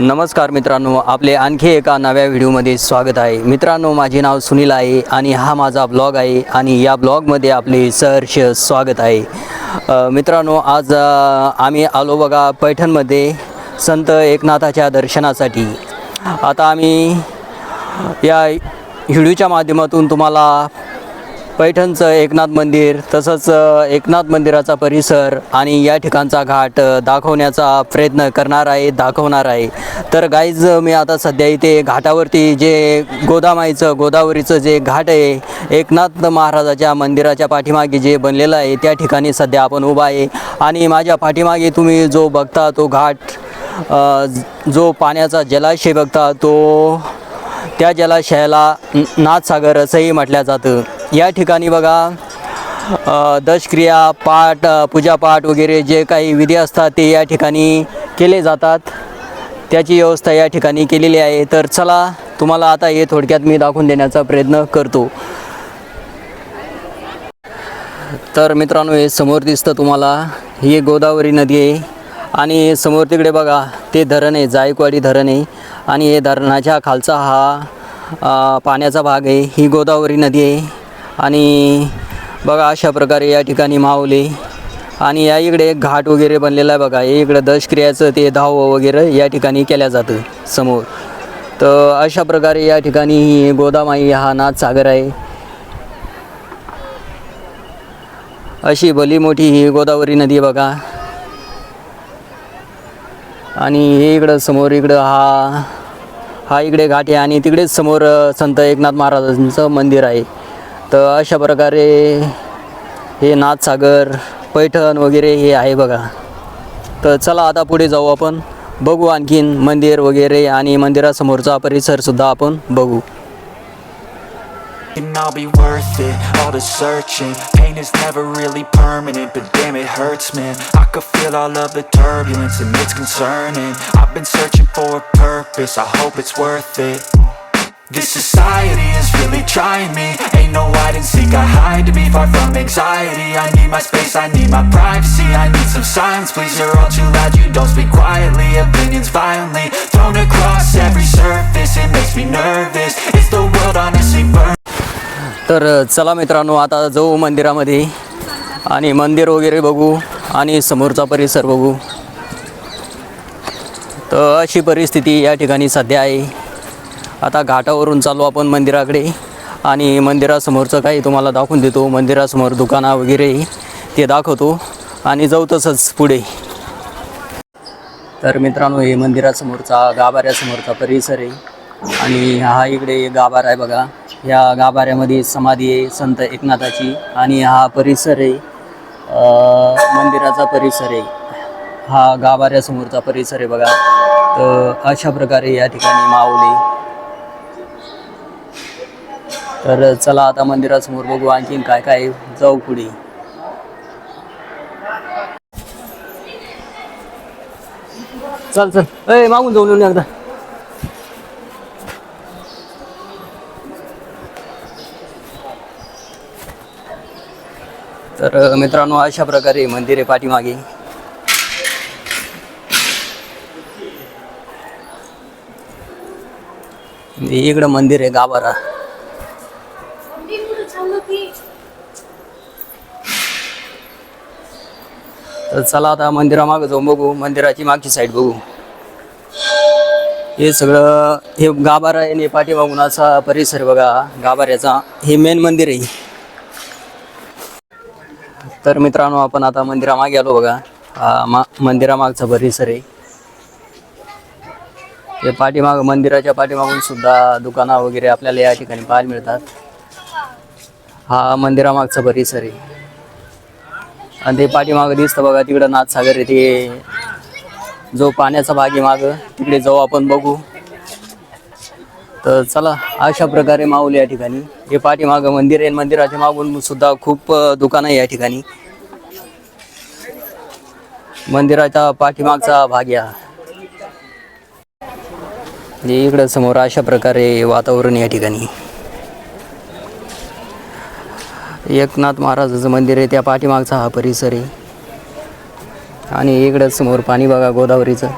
नमस्कार मित्रांनो आपले आणखी एका नव्या व्हिडिओमध्ये स्वागत आहे. मित्रांनो माझे नाव सुनील आहे आणि हा माझा ब्लॉग आहे आणि या ब्लॉगमध्ये आपले सहर्ष स्वागत आहे. मित्रांनो आज आम्ही आलो बघा पैठणमध्ये संत एकनाथाच्या दर्शनासाठी. आता आम्ही या व्हिडिओच्या माध्यमातून तुम्हाला पैठणचं एकनाथ मंदिर तसंच एकनाथ मंदिराचा परिसर आणि या ठिकाणचा घाट दाखवण्याचा प्रयत्न करणार आहे दाखवणार आहे. तर गाईज मी आता सध्या इथे घाटावरती जे गोदामाईचं गोदावरीचं जे घाट आहे एकनाथ महाराजाच्या मंदिराच्या पाठीमागे जे बनलेलं आहे त्या ठिकाणी सध्या आपण उभा आहे. आणि माझ्या पाठीमागे तुम्ही जो बघता तो घाट जो पाण्याचा जलाशय बघता तो त्या जलाशयाला नाथसागर असंही म्हटलं जातं. या ठिकाणी बघा दशक्रिया पाठ पूजापाठ वगैरे जे काही विधी असतात ते या ठिकाणी केले जातात. त्याची व्यवस्था या ठिकाणी केलेली आहे. तर चला तुम्हाला आता हे थोडक्यात मी दाखवून देण्याचा प्रयत्न करतो. तर मित्रांनो हे समोर दिसतं तुम्हाला ही गोदावरी नदी आहे. आणि समोर तिकडे बघा ते धरण आहे जायकवाडी धरण आहे. आणि हे धरणाच्या खालचा हा पाण्याचा भाग आहे. ही गोदावरी नदी आहे. आणि बघा अशा प्रकारे या ठिकाणी मावले आणि या इकडे एक घाट वगैरे बनलेला आहे बघा. इकडं दशक्रियाचं ते धाव वगैरे या ठिकाणी केल्या जातं समोर. तर अशा प्रकारे या ठिकाणी ही गोदामाई हा नाथसागर आहे. अशी भली मोठी ही गोदावरी नदी बघा. आणि हे इकडं समोर इकडं हा हा इकडे घाट आहे आणि तिकडेच समोर संत एकनाथ महाराजांचं मंदिर आहे. तर अशा प्रकारे हे नाथसागर पैठण वगैरे हे आहे बघा. तर चला आता पुढे जाऊ आपण. बघू आणखीन मंदिर वगैरे आणि मंदिरासमोरचा परिसरसुद्धा आपण बघू. And I'll be worth it, all the searching. Pain is never really permanent, but damn it hurts man. I could feel all of the turbulence and it's concerning. I've been searching for a purpose, I hope it's worth it. This society is really trying me. Ain't no hide and seek, I hide to be far from anxiety. I need my space, I need my privacy. I need some silence, please, you're all too loud. You don't speak quietly, opinions violently Thrown across every surface, it makes me nervous. It's the world honestly burning तर चला मित्रांनो आता जाऊ मंदिरामध्ये आणि मंदिर वगैरे बघू आणि समोरचा परिसर बघू. तर अशी परिस्थिती या ठिकाणी सध्या आहे. आता घाटावरून चालू आपण मंदिराकडे आणि मंदिरासमोरचं काही तुम्हाला दाखवून देतो. मंदिरासमोर दुकानं वगैरे ते दाखवतो आणि जाऊ तसंच पुढे. तर मित्रांनो हे मंदिरासमोरचा गाभाऱ्यासमोरचा परिसर आहे आणि हा इकडे गाभारा आहे बघा. या गाभाऱ्यामध्ये समाधी आहे संत एकनाथाची. आणि हा परिसर आहे मंदिराचा परिसर आहे. हा गाभाऱ्यासमोरचा परिसर आहे बघा. तर अशा प्रकारे या ठिकाणी मावले तर चला आता मंदिरासमोर बघू आणखीन काय काय जाऊ पुढे. चल चल. ए मागून जाऊन येऊन एकदा. तर मित्रांनो अशा प्रकारे मंदिर आहे पाठीमागे म्हणजे इकडं मंदिर आहे गाभारा. तर चला आता मंदिरामाग जाऊन बघू मंदिराची मागची साईड बघू. हे सगळं हे गाभारा आहे पाठीमागून असा परिसर बघा गाभाऱ्याचा. हे मेन मंदिर आहे. तर मित्रांनो आपण आता मंदिरामागे आलो बघा. हा मा मंदिरामागचा परिसर आहे. ते पाठीमाग मंदिराच्या पाठीमागून सुद्धा दुकानं वगैरे आपल्याला या ठिकाणी पाहायला मिळतात. हा मंदिरामागचा परिसर आहे. आणि ते पाठीमाग दिसतं बघा तिकडं नाथसागर आहे ते. जो पाण्याचा भाग आहे मागं तिकडे जाऊ आपण बघू. तर चला अशा प्रकारे माऊल या ठिकाणी. हे पाठीमागं मंदिर आहे मंदिराच्या मागून सुद्धा खूप दुकानं आहे या ठिकाणी. मंदिराच्या पाठीमागचा भाग या. म्हणजे इकडं समोर अशा प्रकारे वातावरण या ठिकाणी. एकनाथ महाराजाचं मंदिर आहे त्या पाठीमागचा हा परिसर आहे. आणि इकडं समोर पाणी बघा गोदावरीचं.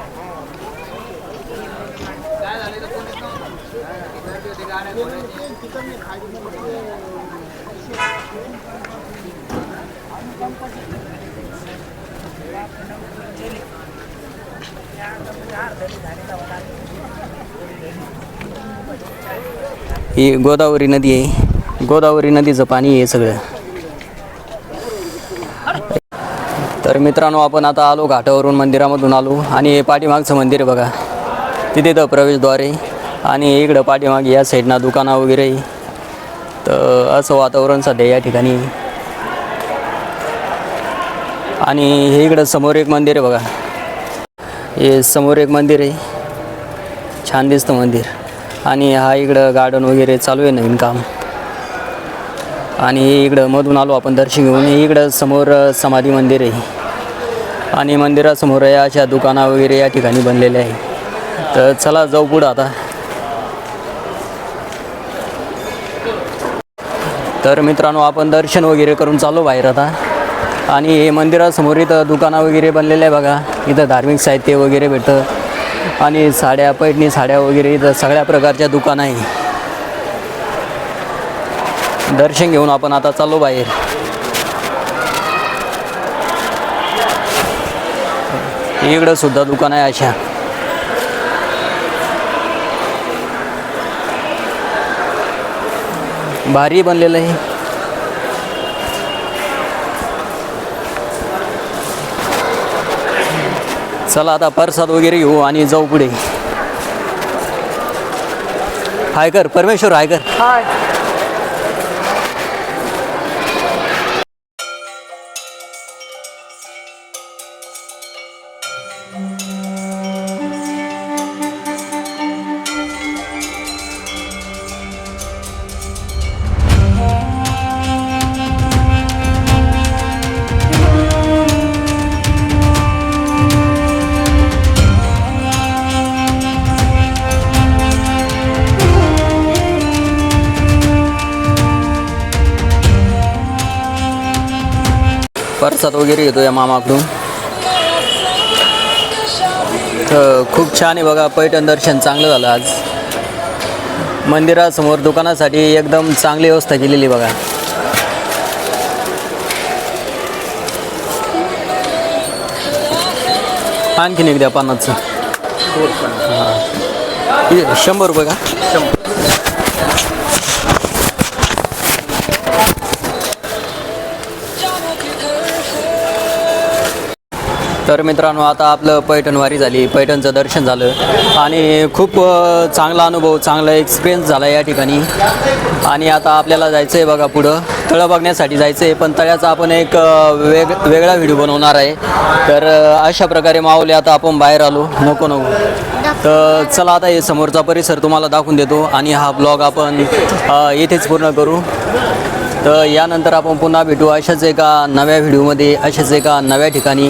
ही गोदावरी नदी आहे. गोदावरी नदीचं पाणी आहे सगळं. तर मित्रांनो आपण आता आलो घाटावरून मंदिरामधून आलो आणि हे पाठीमागचं मंदिर बघा. तिथे तर प्रवेशद्वारे आणि इकडं पाठीमाग या साईडना दुकानं वगैरे तर असं वातावरण सध्या या ठिकाणी आणि हे इकडं समोर एक मंदिर आहे बघा. हे समोर एक मंदिर आहे. छान दिसतं मंदिर. आणि हा इकडं गार्डन वगैरे चालू आहे नवीन काम. आणि इकडं मधून आलो आपण दर्शन घेऊन. इकडं समोर समाधी मंदिर आहे. आणि मंदिरासमोर या अशा दुकाना वगैरे या ठिकाणी बनलेले आहे. तर चला जाऊ पुढं आता. तर मित्रांनो आपण दर्शन वगैरे करून चालू बाहेर आता. आणि हे मंदिरासमोर इथं दुकानं वगैरे बनलेलं आहे बघा. इथं धार्मिक साहित्य वगैरे भेटतं. आणि साड्या पैठणी साड्या वगैरे इथं सगळ्या प्रकारच्या दुकानं आहे. दर्शन घेऊन आपण आता चाललो बाहेर. इकडं सुद्धा दुकान आहे अशा. भारी बनलेलं आहे. चला आता प्रसाद वगैरे घेऊ आणि जाऊ पुढे. हायकर परमेश्वर परमेश्वर हाय. प्रसाद वगैरे येतो या मामाकडून. तर खूप छान आहे बघा पैठण दर्शन चांगलं झालं आज. मंदिरासमोर दुकानासाठी एकदम चांगली व्यवस्था केलेली बघा. आणखीन एक द्या पानाचं. हां. शंभर रुपये का? शंभर. तर मित्रांनो आता आपलं पैठणवारी झाली. पैठणचं दर्शन झालं. आणि खूप चांगला अनुभव चांगला एक्सपिरियन्स झाला या ठिकाणी. आणि आता आपल्याला जायचं आहे बघा पुढं. तळं बघण्यासाठी जायचं आहे पण तळ्याचा आपण एक वेग वेगळा व्हिडिओ बनवणार आहे. तर अशा प्रकारे माऊली आता आपण बाहेर आलो. नको नको. तर चला आता हे समोरचा परिसर तुम्हाला दाखवून देतो. आणि हा ब्लॉग आपण येथेच पूर्ण करू. तर यानंतर आपण पुन्हा भेटू अशाच एका नव्या व्हिडिओमध्ये अशाच एका नव्या ठिकाणी.